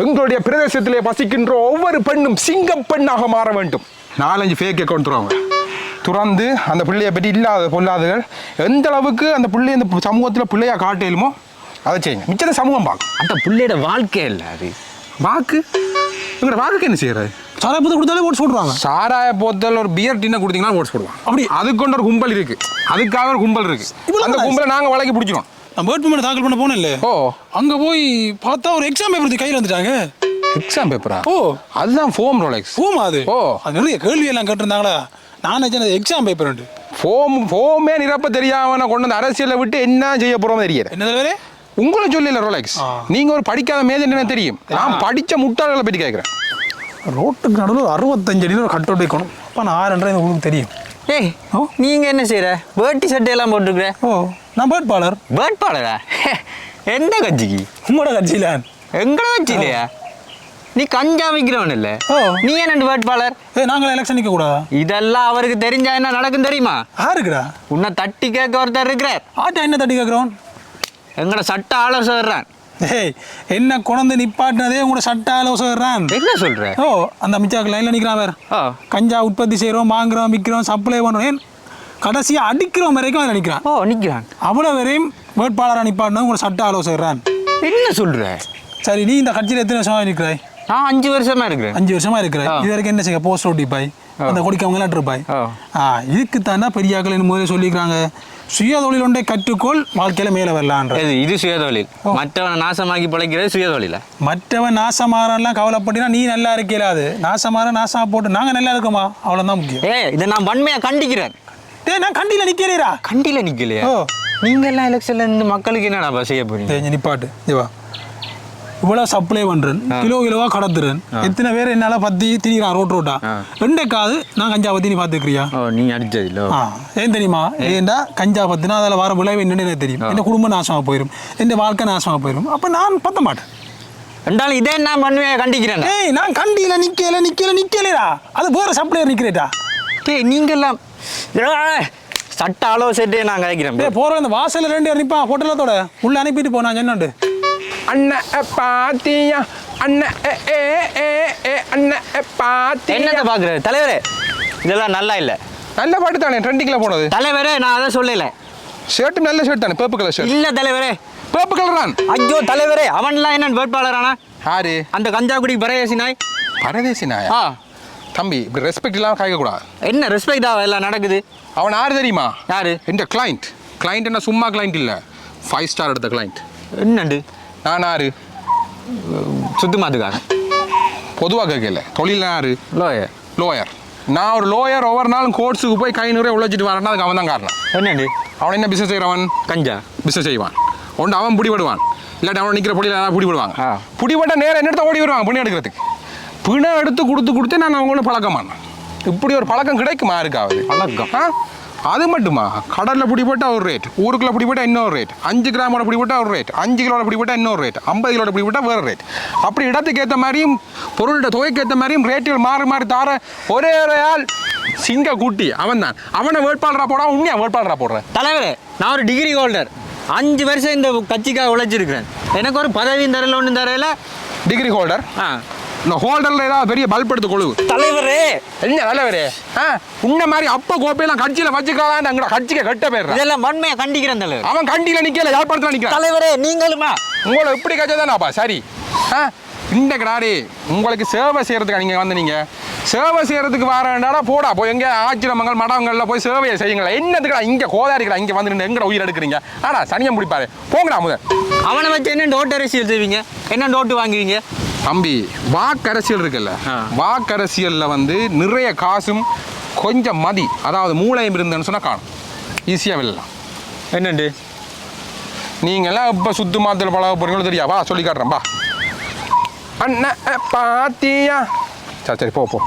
எங்களுடைய பிரதேசத்திலே வசிக்கின்ற ஒவ்வொரு பெண்ணும் சிங்கம் பெண்ணாக மாற வேண்டும். நாலஞ்சு ஃபேக் அக்கௌண்ட் துறவங்க துறந்து அந்த பிள்ளையை பற்றி இல்லாத பொல்லாதகள் எந்த அளவுக்கு அந்த பிள்ளை இந்த சமூகத்தில் பிள்ளையா காட்டலுமோ அதை செய்யுங்க. மிச்சத்தை சமூகம் பார்க்கும் அந்த பிள்ளையோட வாழ்க்கை இல்லை அது. வாக்கு எங்களோட வாக்குக்கு என்ன செய்யறது சாரை பத்து கொடுத்தாலே ஓட்டு போட்டுருவாங்க சாராய போத்தல் ஒரு பியர் டின்ன கொடுத்தீங்கன்னா ஓட்ஸ் போடுவான் அப்படி? அதுக்கு ஒரு கும்பல் இருக்கு. அதுக்காக ஒரு கும்பல் இருக்கு. அந்த. கும்பலை நாங்க வழக்கி பிடிச்சிரும் நான் வேட்புமனு தாக்கல் பண்ண போனேன் இல்லை ஓ. அங்க போய் பார்த்தா ஒரு எக்ஸாம் பேப்பர் கையில் வந்துட்டாங்க. எக்ஸாம் பேப்பரா ஓ. அதுதான் ஃபோம் ரோலெக்ஸ் போமா அது. ஓ. அது நிறைய கேள்வி எல்லாம் கேட்டிருந்தாங்களா? நான் நினைச்சேன் எக்ஸாம் பேப்பர் ஃபோம் ஃபோமே நிரப்ப தெரியாம கொண்டு வந்து அரசியலை விட்டு என்ன செய்ய போறோம் தெரியல. என்ன உங்களை சொல்லல ரோலெக்ஸ். நீங்க ஒரு படிக்காத மேதன் என்ன தெரியும்? நான் படிச்ச முட்டாள்களை பற்றி கேட்கிறேன் ரோட்டுக்கு நடுவில் அறுபத்தஞ்சு அடியில் ஒரு கட் அவுட் வைக்கணும் அப்போ நான் ஆறுன்றது உங்களுக்கு தெரியும். ஏய் ஓ. நீங்க என்ன செய்யற வேட்டி சட்டை எல்லாம் போட்டுருக்குற? ஓ நான் வேட்பாளர். வேட்பாளரா? எந்த கட்சிக்கு? உங்களோட கட்சியில். எங்கட கட்சி இல்லையா நீ கஞ்சா விற்கிறவன் இல்ல. ஓ. நீ என்ன வேட்பாளர்? ஏ நாங்கள் எலெக்ஷன் நிற்க கூடாதா இதெல்லாம் அவருக்கு தெரிஞ்சா என்ன நடக்கும் தெரியுமா? யாருக்குடா? உன்னை தட்டி கேட்க ஒருத்தர் இருக்கிறார். ஆட்டா என்ன தட்டி கேட்குறோம்? எங்கட சட்ட ஆலோசகர்றான். ஏய் என்ன குழந்தை நிப்பாட்டினதே உங்களோட சட்ட ஆலோசகர்றான் என்ன சொல்ற? ஓ அந்த மிச்சாக்கு லைனில் நிற்கிறான் வேறு கஞ்சா உற்பத்தி செய்கிறோம் வாங்குறோம் விற்கிறோம் சப்ளை பண்ணுறோம் ஏன்? கடைசியாக அடிக்கிறோம் வரைக்கும் அதில் நிற்கிறான் ஓ நிக்கிறான். அவ்வளோ வரையும் வேட்பாளராக நிப்பாட்டினது உங்களோட சட்ட ஆலோசகர்றான் என்ன சொல்ற? சரி நீ இந்த கட்சியில் எத்தனை வருஷமாக இருக்கிறாய்? நான் அஞ்சு வருஷமா இருக்கிறேன். அஞ்சு வருஷமா இருக்கிற ஆ. இது வரைக்கும் என்ன செய்ய? போஸ்ட் ஓட்டிப்பாய் அந்த கொடிக்கவங்க எல்லாம் இருப்பாய் ஆ. ஆ இதுக்கு தானே பெரியாக்கள் முதல்ல சொல்லிக்கிறாங்க சுய தொழில் ஒன்றை கற்றுக்கொள் வாழ்க்கையில மேலே வரலான்ற. இது சுயதொழில். மற்றவனை நாசமாக்கி பிழைக்கிறது சுயதொழில? மற்றவன் நாசமாறெல்லாம் கவலைப்பட்டினா நீ நல்லா இருக்கல அது. நாசமாற நாசமா போட்டு நாங்க நல்லா இருக்கோமா? அவ்வளவுதான் முக்கியம். ஏ இதை நான் வன்மையா கண்டிக்கிறேன். டேய் நான் கண்டியில நிக்கிறீரா கண்டியில நிக்கலையா. நீங்க எல்லாம் எலெக்ஷன்ல இருந்து மக்களுக்கு என்னடா செய்ய போறீங்க? நிப்பாட்டு. இதுவா இவ்வளவு சப்ளை பண்றேன். கிலோ கிலோவா கடத்துறேன். எத்தனை பேர் என்னால பத்தி திரிகிறான் ரோட் ரோட்டா. ரெண்டே காது நான் கஞ்சா பத்தி நீ பாத்துக்கிறியா? ஓ நீ அடிச்சது இல்ல? ஆ. ஏன் தெரியுமா? ஏன்டா கஞ்சா பத்தினா அதில் வர விளைவு என்னன்னு எனக்கு தெரியும். என் குடும்பம் நாசமாக போயிடும் என் வாழ்க்கை நாசமாக போயிடும் அப்போ நான் பத்த மாட்டேன். ரெண்டாலும் இதே நான் வன்மையா கண்டிக்கிறேன் ஏய் நான் கண்டியில நிக்கல நிக்கல நிக்கலடா. அது வேற சப்ளையர் நிக்கிறேடா ஏய் நீங்க எல்லாம் ஏய், சட்ட நான் கதைக்கிறேன் டேய் போற இந்த வாசல்ல ரெண்டு நிப்பா ஹோட்டலத்தோட உள்ள அனுப்பிட்டு போ நான் என்னண்டு அண்ணன் பாத்தியா? அண்ணன் ஏ ஏ ஏ அண்ணன் பாத்தியா? என்னத்தை பாக்குறது தலைவரே இதெல்லாம் நல்லா இல்ல. நல்ல பாட்டு தானே ட்ரெண்டிங்ல போனது. தலைவரே நான் அதை சொல்லல. ஷர்ட் நல்ல ஷர்ட் தானே பேப்பு கலர் ஷர்ட் இல்ல தலைவரே. பேப்பு கலர் தான். ஐயோ தலைவரே அவன்லாம் என்ன வேட்பாளரானா? யாரு? அந்த கஞ்சாக்குடி பரதேசி நாய். பரதேசி நாயா? ஆ. தம்பி இப்படி ரெஸ்பெக்ட் இல்லாம காய்க்க கூடாது. என்ன ரெஸ்பெக்ட் ஆவ எல்லாம் நடக்குது? அவன் யாரு தெரியுமா? யாரு? என் கிளைண்ட் கிளைண்ட் என்ன சும்மா கிளைண்ட் இல்ல. ஃபைவ் ஸ்டார் எடுத்த கிளைண்ட் என்னண்டு? நான் யாரு? சுத்து மாத்துக்காக பொதுவாக கேட்கல தொழில் யாரு? லோய லோயர் நான் ஒரு லோயர் ஒவ்வொரு நாளும் கோர்ட்ஸுக்கு போய் கை நிறைய உழைச்சிட்டு வரேன்னா அதுக்கு அவன் தான் காரணம். என்னண்டு அவன் என்ன பிசினஸ் செய்கிறவன் கஞ்சா. பிசினஸ் செய்வான். ஒன்று அவன் பிடிபடுவான். இல்லாட்டி அவன் நிற்கிற பொடியில் யாராவது பிடிபடுவாங்க. பிடிபட்ட நேரம் என்ன எடுத்து ஓடி வருவாங்க பிணை எடுக்கிறதுக்கு. பிணை எடுத்து கொடுத்து கொடுத்து நான் அவங்களோட பழக்கமான இப்படி ஒரு பழக்கம் கிடைக்குமா இருக்காவது பழக்கம். ஆ? அது மட்டுமா? கடலில் பிடிபட்டா ஒரு ரேட் ஊருக்குள்ள பிடிபட்டா இன்னொரு ரேட் அஞ்சு கிராமோட பிடிபட்டா ஒரு ரேட் அஞ்சு கிலோட பிடிபட்டா இன்னொரு ரேட் ஐம்பது கிலோட பிடிபட்டா வேறு ரேட் அப்படி இடத்துக்கு ஏற்ற மாதிரியும் பொருளோட தொகைக்கு ஏற்ற மாதிரியும் ரேட்டுகள் மாறி மாறி தார ஒரே ஒரு ஆள் சிங்க கூட்டி. அவன் தான் அவனை வேட்பாளராக போடா உண்மையா வேட்பாளராக போடுறேன் தலைவரே நான் ஒரு டிகிரி ஹோல்டர் அஞ்சு வருஷம் இந்த கட்சிக்காக உழைச்சிருக்கிறேன். எனக்கு ஒரு பதவியும் தரல ஒன்றும் தரல. டிகிரி ஹோல்டர் ஆ. இந்த ஹோல்டரில் ஏதாவது பெரிய பல்ப் எடுத்து கொழுவு தலைவரே என்ன நல்லவரே ஆ? உன்ன மாதிரி அப்ப கோப்பையெல்லாம் கட்சியில் வச்சுக்கலாம் எங்கட கட்சிக்கு கட்ட போயிடுறேன் இதெல்லாம் வன்மையா கண்டிக்கிறேன் தலைவர். அவன் கண்டியில் நிக்கல யாழ்ப்பாணத்தில் நிற்கிறான் தலைவரே நீங்களுமா? உங்களை இப்படி கச்சதானாப்பா சரி. இந்த கிடாரி உங்களுக்கு சேவை செய்யறதுக்கு நீங்க வந்து நீங்க சேவை செய்யறதுக்கு வரேன்டாடா போடா போய் எங்க ஆச்சிரமங்கள் மடங்கள்ல போய் சேவையை செய்யுங்களா? என்னதுக்குடா இங்க கோதாரிக்கடா இங்க வந்து எங்கட உயிர் எடுக்கிறீங்க? ஆனா சனியம் பிடிப்பாரு போங்கடா முதல். அவனை வச்சு என்ன ஓட்டு அரசியல் செய்வீங்க? என்ன ஓட்டு வாங்குவீங்க? தம்பி வாக்கரசியல் இருக்குல்ல. வாக்கரசியல்ல வந்து நிறைய காசும் கொஞ்சம் மதி. அதாவது மூளையும் இருந்தேன்னு சொன்னா காணும். ஈஸியாக வெல்லலாம் என்னண்டு? நீங்கெல்லாம் இப்போ சுத்து மாத்தில் பழக போறீங்களோ தெரியா? வா சொல்லி காட்டுறேன் வா. அண்ணன் பாத்தியா? சரி சரி போ போ.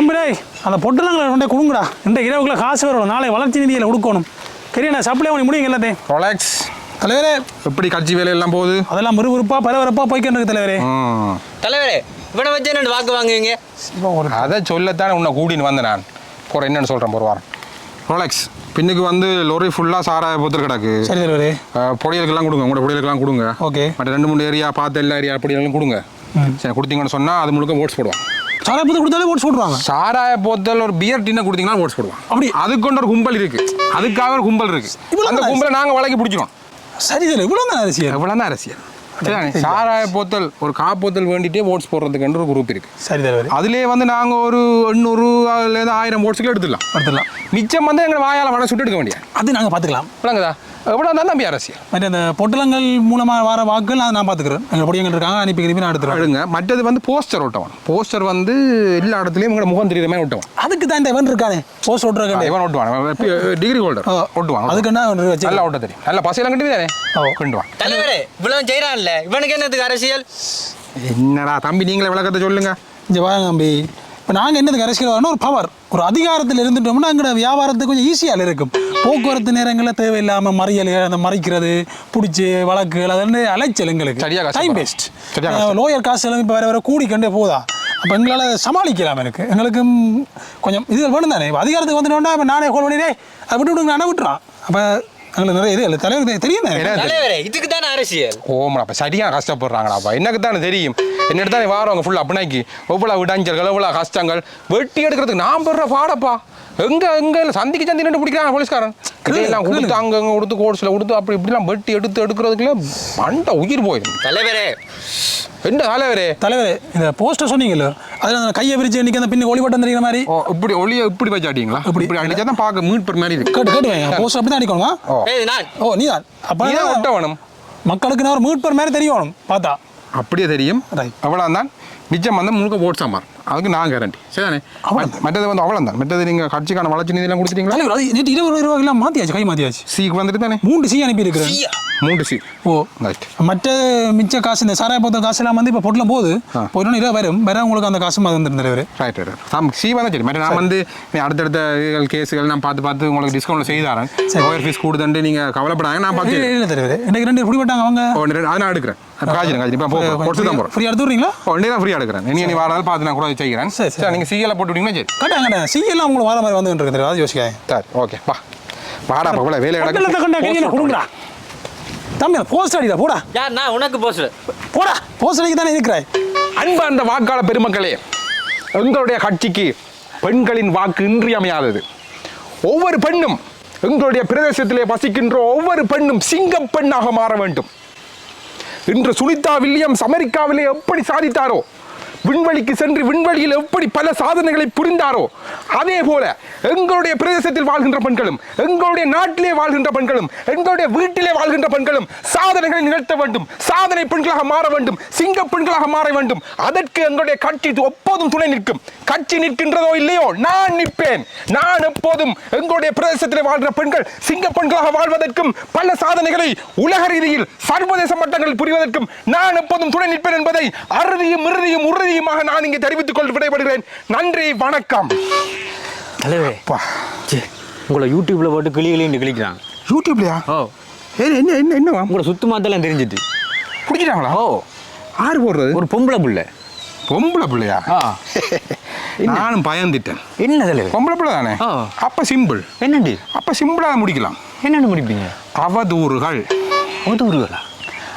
அம்படே அந்த பொட்டலங்களை கொண்டே கொடுங்கடா. இந்த இரவுக்குள்ள காசு வரும் நாளை வளர்ச்சி நிதியில் கொடுக்கணும் சரியா சப்ளை பண்ணி முடியுங்க எல்லாத்தையும்? ரொலாக்ஸ் தலைவரே எப்படி கட்சி வேலையெல்லாம் போகுது? அதெல்லாம் விறுவிறுப்பா பரபரப்பா போய்க்கிட்டு இருக்கு தலைவரே. ம் தலைவரே இவனை வச்சு என்ன வாக்கு வாங்குவீங்க? அதை சொல்லத்தானே உன்னை கூட்டின்னு வந்தேன் நான். போகிற என்னன்னு சொல்கிறேன் ஒரு வாரம். ரொலாக்ஸ் பின்னுக்கு வந்து லொரி ஃபுல்லாக சாராய போத்தில் கிடக்கு. சரி தலைவரே. பொடியலுக்கெல்லாம் கொடுங்க உங்களோட பொடியலுக்கெல்லாம் கொடுங்க. ஓகே. மற்ற ரெண்டு மூணு ஏரியா பார்த்து எல்லா ஏரியா அப்படி எல்லாம் கொடுங்க சரி கொடுத்தீங்கன்னு சொன்னால் அது முழுக்க ஓட்ஸ் போடுவான் சாராய போட்டு கொடுத்தாலே ஓட்டு போட்டுருவாங்க. சாராய போத்தல் ஒரு பியர் டின்ன கொடுத்தீங்கன்னா ஓட்ஸ் போடுவான் அப்படி? அதுக்கு கொண்டு ஒரு கும்பல் இருக்கு. அதுக்காக ஒரு கும்பல் இருக்கு. அந்த. கும்பலை நாங்கள் வழக்கி பிடிச்சிடும் சரி சரி இவ்வளோ தான் அரசியல். எவ்வளோ தான் அரசியல். சாராய போத்தல் ஒரு காப்போத்தல் வேண்டிட்டே ஓட்ஸ் போடுறதுக்கு ஒரு குரூப் இருக்கு. சரி தலைவர் அதுலேயே வந்து நாங்கள் ஒரு எண்ணூறு அதுலேருந்து ஆயிரம் ஓட்ஸுக்கு எடுத்துடலாம். எடுத்துடலாம். மிச்சம் வந்து எங்களை வாயால் வடை சுட்டு எடுக்க வேண்டிய அது நாங்கள் பார்த்துக்கலாம் விளங்குதா? எவ்வளோ தான் தம்பி அரசியல். மற்ற அந்த பொட்டலங்கள் மூலமாக வர வாக்குகள் நான் பார்த்துக்கிறேன். எங்கள் பொடியங்க இருக்காங்க அனுப்பி திருப்பி நான் எடுத்துருவேன் அடுங்க மற்றது வந்து போஸ்டர் ஒட்டவன். போஸ்டர் வந்து எல்லா இடத்துலையும் உங்களோட முகம் தெரியுற மாதிரி ஒட்டவன். அதுக்கு தான் இந்த இவன் இருக்கானே போஸ்ட் ஓட்டுறக்கண்டே இவன் ஒட்டுவான். Degree holder ஒட்டுவான். அதுக்கு என்ன வச்சு நல்லா ஓட்ட தெரியும். நல்ல பசையெல்லாம் கட்டி தானே ஓ. கொண்டுவான். தலைவரே இவ்வளவு செய்யறான்ல இவனுக்கு என்னத்துக்கு அரசியல்? என்னடா தம்பி நீங்களே விளக்கத்தை சொல்லுங்க. இங்கே வாங்க தம்பி. இப்போ நாங்கள் என்னதுக்கு அரசியல் வரணும் ஒரு பவர் ஒரு அதிகாரத்தில் இருந்துட்டோம்னா எங்களோட வியாபாரத்துக்கு கொஞ்சம் ஈஸியாக இருக்கும். போக்குவரத்து நேரங்களில் தேவையில்லாமல் மறியல் அந்த மறிக்கிறது பிடிச்சி வழக்குகள் அது அலைச்சல் எங்களுக்கு. சரியா கஷ்டப்படுறோம். Time waste. லோயர் காசு எல்லாம் இப்போ வர வர கூடிக்கண்டே போதா? அப்போ எங்களால் சமாளிக்கலாம் எனக்கு. எங்களுக்கு ம், கொஞ்சம் இது வேணும் தானே. இப்போ அதிகாரத்துக்கு வந்துட்டோம்னா இப்போ நானே கோல் பண்ணிடே அதை விட்டு விடுங்க நானே விட்டுறான். அப்போ எங்களுக்கு நிறைய இது இல்லை தலைவர் தெரியும்? இதுக்கு தானே அரசியல்? ஓமடா அப்போ சரியாக கஷ்டப்படுறாங்கடாப்பா எனக்கு தானே தெரியும்? என்னட்டு தானே வாரவங்க ஃபுல்லாக அப்படின்னாக்கி எவ்வளோ விடாஞ்சல்கள் எவ்வளோ கஷ்டங்கள். வெட்டி எடுக்கிறதுக்கு நான் படுற பாடப்பா. எங்க எங்க இல்லை சந்திக்கு சந்தி நின்று பிடிக்கிறாங்க போலீஸ்காரன். இதெல்லாம் கொடுத்து அங்க அங்க கொடுத்து கோர்ஸில் கொடுத்து அப்படி இப்படிலாம் வெட்டி எடுத்து எடுக்கிறதுக்குள்ள மண்டை உயிர் போயிடும். தலைவரே என்ன தலைவரே தலைவர் இந்த போஸ்டர் சொன்னீங்கல்ல அதில் அந்த கையை விரிச்சு அந்த பின்ன ஒளிபட்டம் தெரியுற மாதிரி? ஓ இப்படி ஒளிய இப்படி வச்சு அடிங்களா? இப்படி. இப்படி அடிச்சா தான் பார்க்க மீட்பர் மாதிரி இருக்கு. கேட்டு கேட்டு போஸ்டர் அப்படி தான் அடிக்கணுமா? ஓ. ஏய் நான். ஓ நீ தான் அப்போ நீதான் ஒட்ட வேணும் மக்களுக்கு நான் ஒரு மீட்பர் மாதிரி தெரியணும் பார்த்தா. அப்படியே தெரியும். அவ்வளோ தான் மிச்சம் வந்து முழுக்க ஓட் சாம்பார். அதுக்கு நான் கேரண்டி சரிதானே. மற்றது வந்து அவ்வளோ தான் மற்றது நீங்கள் கட்சிக்கான வளர்ச்சி நிதியெல்லாம் கொடுத்துட்டீங்களா? இருபது ரூபாய்க்கெல்லாம் மாற்றியாச்சு கை மாற்றியாச்சு சிக்கு வந்துட்டு தானே? மூன்று சி அனுப்பி இருக்கிறேன் மூன்று சி ஓ ரைட் மற்ற மிச்ச காசு இந்த சாராய போத்த காசு எல்லாம் வந்து இப்போ பொட்டலம் போகுது. போயிடும் இருபது வரும். வேற உங்களுக்கு அந்த காசும் அது வந்துருந்த தலைவர் ரைட் ரைட் சாம் சி வந்தால் சரி. மற்ற நான் வந்து அடுத்தடுத்த கேஸுகள் நான் பார்த்து பார்த்து உங்களுக்கு டிஸ்கவுண்ட் செய்து தரேன். லாயர் ஃபீஸ் கொடுத்துட்டு நீங்கள் கவலைப்படாங்க நான் பார்த்து இல்லை தலைவர் இன்னைக்கு ரெண்டு பிடிப்பட்டாங்க அவங்க. ஓ ரெண்டு- அதை நான் எடுக்கிறேன். காய்ச்சி இப்போ பொறுத்து தான் போகிறேன் ஃப்ரீ எடுத்து விட்றீங்களா ஓ ரெண்டே தான் ஃப்ரீயாக எடுக்கிறேன். நீ நீ வாரால் பார்த்து நான் கூட செய்கிறேன். சரி, சரி. சரி நீங்கள் சிஎல்ல போட்டு விட்டீங்கன்னா சரி. கட்டாங்க எல்லாம் உங்களுக்கு வர மாதிரி வந்து இருக்கு தலைவர் அது யோசிக்காங்க சரி ஓகே வா வாடா இப்போ வேலை கொடுங்கடா. தம்பி போஸ்ட் அடிடா போடா. யார் நான் உனக்கு போஸ்ட் போடா போஸ்ட் அடிக்க தானே இருக்கிறாய் அன்பார்ந்த வாக்காளர் பெருமக்களே எங்களுடைய கட்சிக்கு பெண்களின் வாக்கு இன்றியமையாதது ஒவ்வொரு பெண்ணும் எங்களுடைய பிரதேசத்திலே வசிக்கின்ற ஒவ்வொரு பெண்ணும் சிங்கப் பெண்ணாக மாற வேண்டும். இன்று சுனிதா வில்லியம்ஸ் அமெரிக்காவிலே எப்படி சாதித்தாரோ விண்வெளிக்கு சென்று விண்வெளியில் எப்படி பல சாதனைகளை புரிந்தாரோ அதே போல எங்களுடைய பிரதேசத்தில் வாழ்கின்ற பெண்களும் எங்களுடைய நாட்டிலே வாழ்கின்ற பெண்களும் எங்களுடைய வீட்டிலே வாழ்கின்ற பெண்களும் சாதனைகளை நிகழ்த்த வேண்டும் சாதனை பெண்களாக மாற வேண்டும் சிங்க பெண்களாக மாற வேண்டும். அதற்கு எங்களுடைய கட்சி எப்போதும் துணை நிற்கும். கட்சி நிற்கின்றதோ இல்லையோ நான் நிற்பேன். நான் எப்போதும் எங்களுடைய பிரதேசத்தில் வாழ்கிற பெண்கள் சிங்க பெண்களாக வாழ்வதற்கும் பல சாதனைகளை உலக ரீதியில் சர்வதேச மட்டங்களில் புரிவதற்கும் நான் எப்போதும் துணை நிற்பேன் என்பதை அறுதியும் இறுதியும் உறுதியுமாக நான் இங்கே தெரிவித்துக் கொண்டு விடைபெறுகிறேன். நன்றி வணக்கம். தலைவரே உங்களை யூடியூப்ல போட்டு கிளி கிளின்னு கிளிக்கிறான் யூடியூப்லையா ஓ. என்ன என்ன என்னவா உங்களை சுத்து மாத்தெல்லாம் தெரிஞ்சிட்டு பிடிச்சிட்டாங்களா? ஓ. ஆறு போடுறது? ஒரு பொம்பளை புள்ள. பொம்பளை பிள்ளையா? நானும் பயந்துட்டேன். என்ன தலைவர் பொம்பளை பிள்ளை தானே. அப்ப சிம்பிள். என்னண்டி? அப்ப சிம்பிளா முடிக்கலாம். என்னென்னு முடிப்பீங்க? அவதூறுகள். அவதூறுகளா?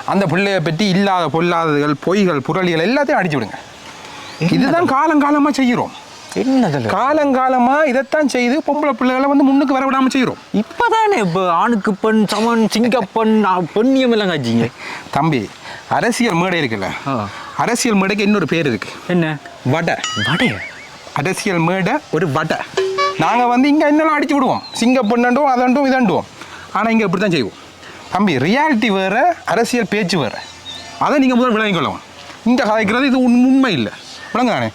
அந்த பிள்ளைய பற்றி இல்லாத பொல்லாததுகள் பொய்கள் புரளிகள் எல்லாத்தையும் அடிச்சு விடுங்க. இதுதான் காலங்காலமா செய்கிறோம். என்ன காலங்காலமா இதைத்தான் செய்து பொம்பளை பிள்ளைகளை வந்து முன்னுக்கு வர விடாம செய்கிறோம். இப்பதானே இப்போ ஆணுக்கு பெண் சமன் சிங்கப்பெண் பெண்ணியம் எல்லாம் காய்ச்சிங்க. தம்பி அரசியல் மேடை இருக்குல்ல. அரசியல் மேடைக்கு இன்னொரு பேர் இருக்கு. என்ன? வடை. வடைய? அரசியல் மேடை ஒரு வடை. நாங்கள் வந்து இங்கே என்னெல்லாம் அடிச்சு விடுவோம்? சிங்க பொண்ணண்டும் அதண்டும் இதண்டுவோம் ஆனால் இங்கே இப்படி தான் செய்வோம். தம்பி ரியாலிட்டி வேறு அரசியல் பேச்சு வேறு. அதை நீங்கள் முதல் விளங்கிக் கொள்ளவும். இந்த கதைக்கிறது இது உண் உண்மை இல்லை. விளங்கானே.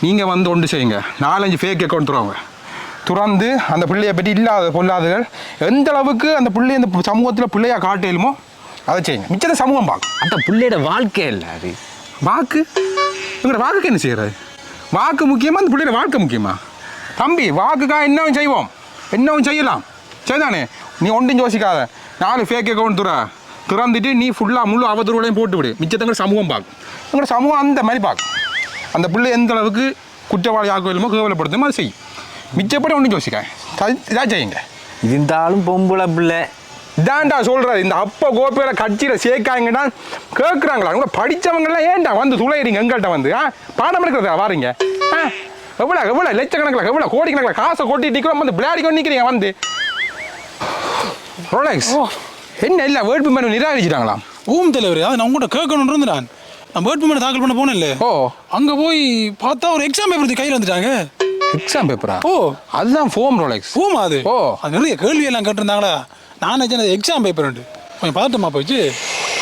நீங்கள் வந்து ஒன்று செய்யுங்க. நாலஞ்சு ஃபேக் அக்கௌண்ட் துறவங்க துறந்து அந்த பிள்ளையை பற்றி இல்லாத பொல்லாதகள் எந்த அளவுக்கு அந்த பிள்ளை இந்த சமூகத்தில் பிள்ளையா காட்டலுமோ அதை செய்யுங்க. மிச்சத்தை சமூகம் பார்க்கும். அந்த பிள்ளையோட வாழ்க்கை இல்லை அது. வாக்கு? எங்களோட வாக்குக்கு என்ன செய்யறது வாக்கு முக்கியமா அந்த பிள்ளையோட வாழ்க்கை முக்கியமா? தம்பி வாக்குக்காக என்னவும் செய்வோம். என்னவும் செய்யலாம். சரிதானே? நீ ஒன்றும் யோசிக்காத. நாலு ஃபேக் அக்கௌண்ட் துற. திறந்துட்டு நீ ஃபுல்லாக முழு அவதூறுகளையும் போட்டு விடு. மிச்சத்தங்க சமூகம் பார்க்கும். எங்களோட சமூகம் அந்த மாதிரி பார்க்கும். அந்த பிள்ளை எந்த அளவுக்கு குற்றவாளி ஆக்குவலுமோ கேவலப்படுத்துமோ அதை செய்யும். மிச்சப்படி ஒன்றும் யோசிக்க இதாக செய்யுங்க. இருந்தாலும் பொம்பளை பிள்ளை. இதான்டா சொல்றாரு. இந்த அப்ப கோப்பையில கட்சியில சேர்க்காங்கன்னா கேட்குறாங்களா அவங்க படிச்சவங்கலாம் ஏன்டா வந்து துளையிறீங்க எங்கள்கிட்ட வந்து ஆ? பாடம் எடுக்கிறதா வாரீங்க. ஆ? எவ்வளோ எவ்வளோ லட்சக்கணக்கில் எவ்வளோ கோடிக்கணக்கில் காசை கொட்டிட்டு வந்து விளையாடி கொண்டு நிற்கிறீங்க வந்து. ரோலெக்ஸ் என்ன இல்லை வேட்பு மனு நிராகரிச்சிட்டாங்களாம் ஊம் தலைவர் அதை நான் உங்கள்கிட்ட கேட்கணும்னு இருந்து நான் நான் வேட்புமனு தாக்கல் பண்ண போனேன் இல்லை ஓ. அங்கே போய் பார்த்தா ஒரு எக்ஸாம் பேப்பர் கையில் வந்துட்டாங்க. எக்ஸாம் பேப்பரா ஓ. அதுதான் ஃபோம் ரோலெக்ஸ் ஊமா அது. ஓ. அது நிறைய கேள்வி எல்லாம் கேட்டிருந்தாங்களா? நான் நினைச்சேன் எக்ஸாம் பேப்பர் உண்டு. கொஞ்சம் பதட்டமா போச்சு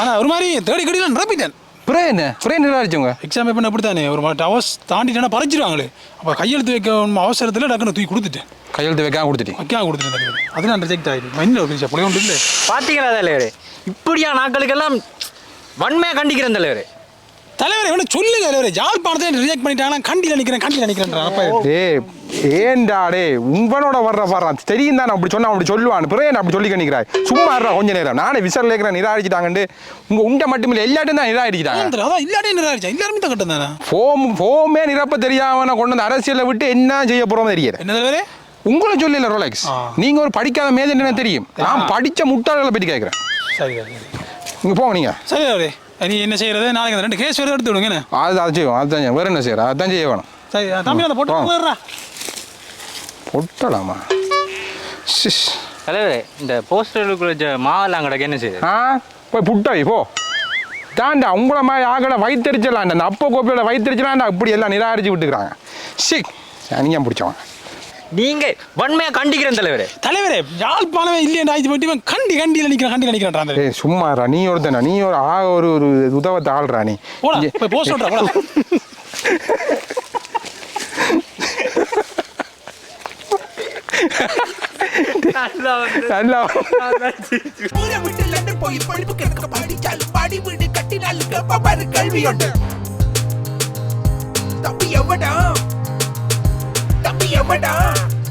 ஆனால் ஒரு மாதிரி தேடி கடிலாம் நிரப்பிட்டேன். புரிய என்ன? புரிய நிராகரிச்சவங்க எக்ஸாம் பேப்பர் எப்படி தானே ஒரு மாதிரி அவஸ் தாண்டிட்டேன்னா பறிச்சிருவாங்களே. அப்போ கையெழுத்து வைக்க அவசரத்தில் டக்குன்னு தூக்கி கொடுத்துட்டேன். கையெழுத்து வைக்காம கொடுத்துட்டீங்க. வைக்காம கொடுத்துட்டேன் அது நான் ரிஜெக்ட் ஆகிடும் மைண்டில் ஒரு புள்ளைய ஒன்று இல்லை. பார்த்தீங்களா தலைவரே? இப்படியா நாட்களுக்கெல்லாம் வன்மையாக கண்டிக்கிறேன் தலைவரே. தலைவர் எவ்வளோ சொல்லுங்க தலைவர். யாழ்ப்பாணத்தை ரிஜெக்ட் பண்ணிட்டாங்கன்னா கண்டியில் நிற்கிறேன் கண்டியில் நிற்கிறேன் டே உங்களோட வர்ற வர்றான் தெரியும் தான் அப்படி சொன்னா அப்படி சொல்லுவான். பிறகு என்ன அப்படி சொல்லி நிற்கிறாய் சும்மா இருடா கொஞ்ச நேரம். நானே விசாரில் இருக்கிறேன் நிராகரிச்சிட்டாங்கன்னு உங்க உண்டை மட்டும் இல்லை எல்லாட்டும் தான் நிராகரிச்சிட்டாங்க அதான் என்ன ஆயிடுச்சா எல்லாருமே தான் கட்டம் தானே? ஃபோம் ஃபோமே நிரப்ப தெரியாம கொண்டு வந்து அரசியலை விட்டு என்ன செய்ய போறோம் தெரியல. என்ன தலைவரே? உங்களை சொல்லல ரோலெக்ஸ். நீங்க ஒரு படிக்காத மேதன்னு தெரியும். நான் படிச்ச முட்டாள்களை பற்றி கேட்குறேன் சரி இங்க போங்க நீங்க. சரி நீ என்ன செய்யறது? நாளைக்கு அந்த ரெண்டு கேஸ் வேறு எடுத்து விடுங்க என்ன? அது அது செய்வோம் அதுதான் செய்வோம். வேற என்ன செய்யற? அதுதான் செய்ய வேணும். சரி தம்பி அந்த போட்டு. போயிடுறா. பொட்டலாமா ஷிஷ். தலைவரே இந்த போஸ்டர்களுக்குள்ள மாவெல்லாம் கிடக்கு என்ன செய்யுது ஆ போய் புட்டாய் போ. தாண்டா உங்களை மாதிரி ஆகலை வயிற்றுச்சலாண்டா அந்த அப்போ கோப்பையோட வயிற்றுச்சலாண்டா இப்படி எல்லாம் நிராகரிச்சு விட்டுக்கிறாங்க. ஷி நீங்கள் பிடிச்சவன்? நீங்க வன்மையாக கண்டிக்கிறேன் தலைவரே. தலைவரே யாழ்ப்பாணமே இல்லையா ஆயிடுச்சு போயிட்டு இவன் கண்டி கண்டியில் நிற்கிறான் கண்டி நிற்கிறான் ஏய் சும்மாரா நீ ஒருத்தனா நீ ஒரு ஆ ஒரு ஒரு உதவத்தை ஆள்றா நீ. போடா போஸ்ட் நல்லா லண்டன் போய் படிப்பு கிடக்க படிச்சாலும் பாடி வீடு கட்டினாலும் பாரு கல்வி உண்டு தம்பி எவடா